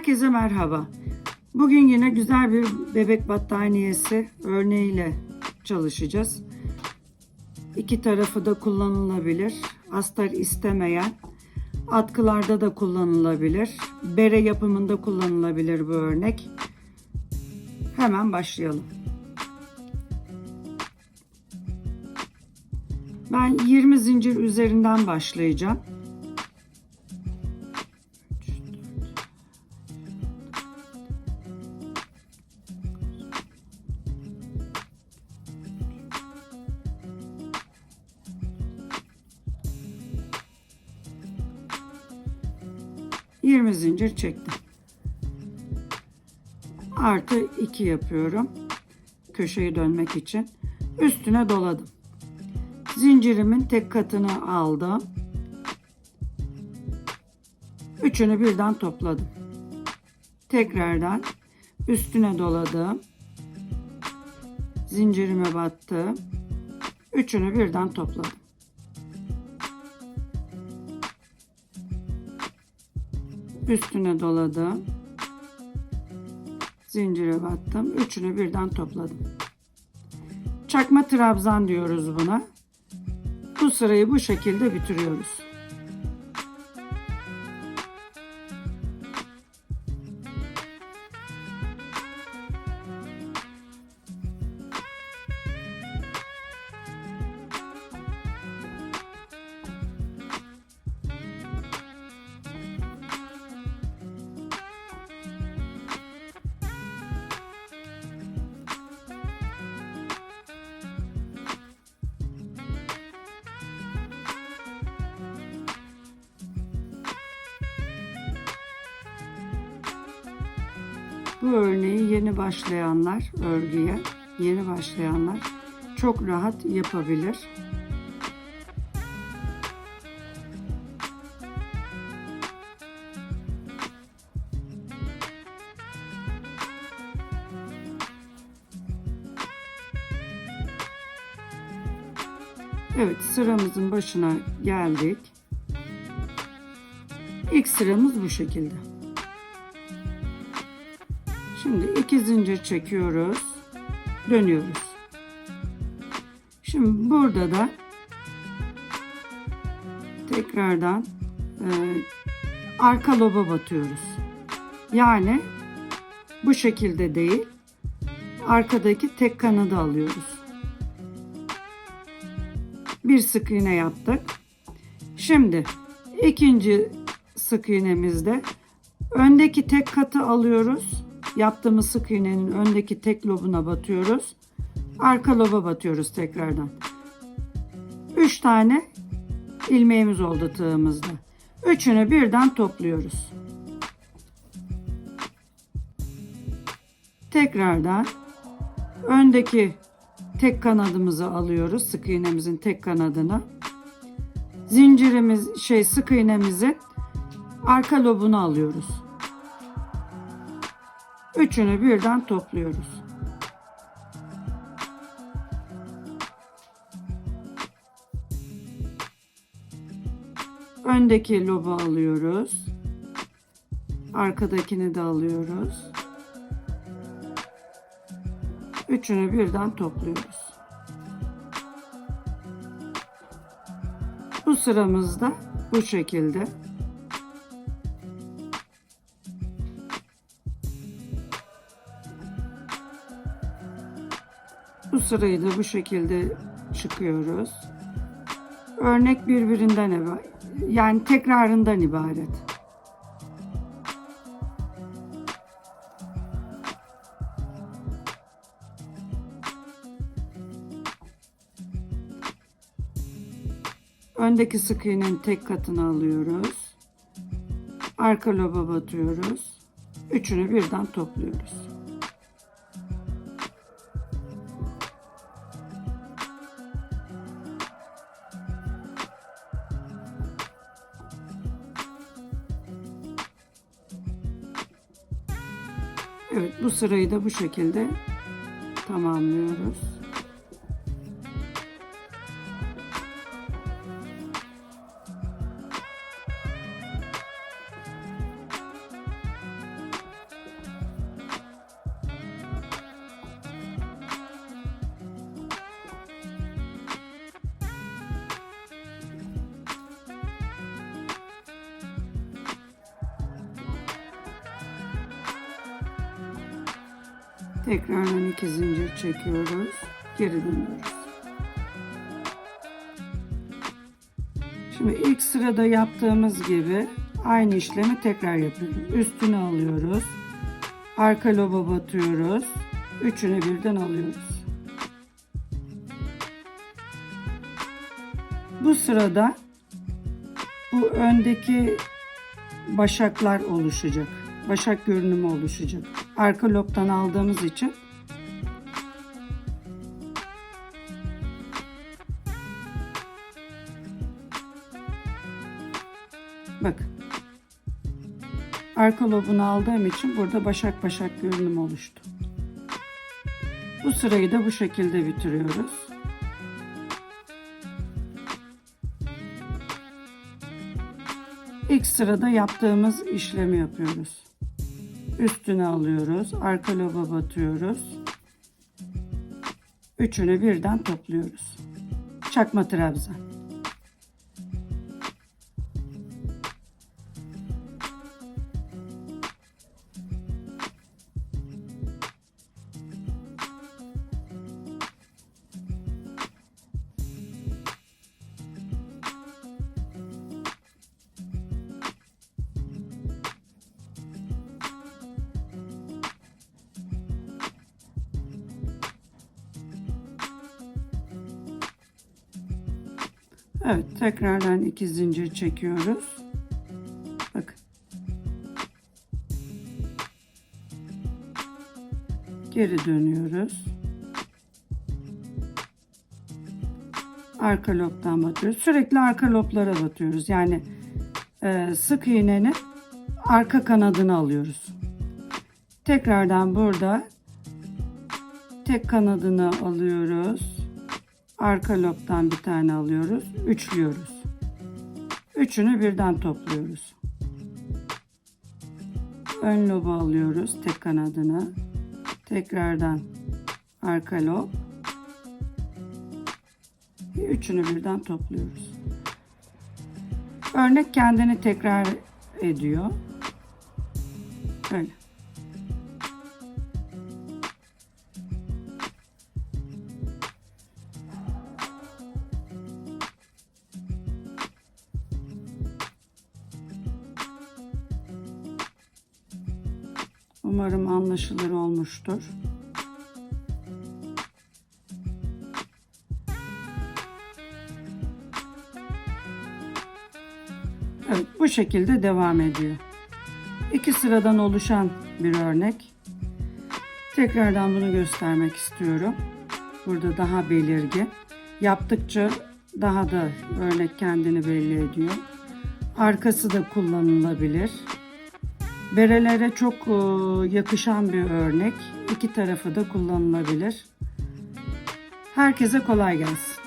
Herkese merhaba. Bugün yine güzel bir bebek battaniyesi örneğiyle çalışacağız. İki tarafı da kullanılabilir. Astar istemeyen atkılarda da kullanılabilir. Bere yapımında kullanılabilir bu örnek. Hemen başlayalım. Ben 20 zincir üzerinden başlayacağım. Yirmi zincir çektim. Artı 2 yapıyorum. Köşeyi dönmek için. Üstüne doladım. Zincirimin tek katını aldım. Üçünü birden topladım. Tekrardan üstüne doladım. Zincirime battım. Üçünü birden topladım. Üstüne doladım. Zincire battım. Üçünü birden topladım. Çakma trabzan diyoruz buna. Bu sırayı bu şekilde bitiriyoruz. Bu örneği yeni başlayanlar örgüye, yeni başlayanlar çok rahat yapabilir. Evet sıramızın başına geldik. İlk sıramız bu şekilde. Şimdi iki zincir çekiyoruz. Dönüyoruz. Şimdi burada da tekrardan e, arka loba batıyoruz. Yani bu şekilde değil arkadaki tek kanadı alıyoruz. Bir sık iğne yaptık. Şimdi ikinci sık iğnemizde öndeki tek katı alıyoruz yaptığımız sık iğnenin öndeki tek lobuna batıyoruz. Arka loba batıyoruz tekrardan. 3 tane ilmeğimiz oldu tığımızda. Üçünü birden topluyoruz. Tekrardan öndeki tek kanadımızı alıyoruz. Sık iğnemizin tek kanadını. Zincirimiz şey sık iğnemizin arka lobunu alıyoruz. Üçünü birden topluyoruz. Öndeki lobu alıyoruz. Arkadakini de alıyoruz. Üçünü birden topluyoruz. Bu sıramızda bu şekilde. Bu sırayı da bu şekilde çıkıyoruz. Örnek birbirinden. Yani tekrarından ibaret. Öndeki sık iğnenin tek katını alıyoruz. Arka loba batıyoruz. Üçünü birden topluyoruz. Evet bu sırayı da bu şekilde tamamlıyoruz. Tekrardan iki zincir çekiyoruz. Geri dönüyoruz. Şimdi ilk sırada yaptığımız gibi aynı işlemi tekrar yapıyoruz. Üstüne alıyoruz. Arka loba batıyoruz. Üçünü birden alıyoruz. Bu sırada bu öndeki başaklar oluşacak. Başak görünümü oluşacak. Arka lobdan aldığımız için Bak. Arka lobunu aldığım için burada başak başak görünüm oluştu. Bu sırayı da bu şekilde bitiriyoruz. İlk sırada yaptığımız işlemi yapıyoruz. Üstüne alıyoruz, arka loba batıyoruz. Üçünü birden topluyoruz. Çakma trabzan. Evet, tekrardan iki zincir çekiyoruz. Bakın. Geri dönüyoruz. Arka lobdan batıyoruz. Sürekli arka loblara batıyoruz. Yani e, sık iğnenin arka kanadını alıyoruz. Tekrardan burada tek kanadını alıyoruz. Arka lobdan bir tane alıyoruz. Üçlüyoruz. Üçünü birden topluyoruz. Ön lobu alıyoruz. Tek kanadını. Tekrardan arka lob. Üçünü birden topluyoruz. Örnek kendini tekrar ediyor. Böyle. Umarım anlaşılır olmuştur. Evet, bu şekilde devam ediyor. İki sıradan oluşan bir örnek. Tekrardan bunu göstermek istiyorum. Burada daha belirgin. Yaptıkça daha da örnek kendini belli ediyor. Arkası da kullanılabilir. Berelere çok e, yakışan bir örnek. İki tarafı da kullanılabilir. Herkese kolay gelsin.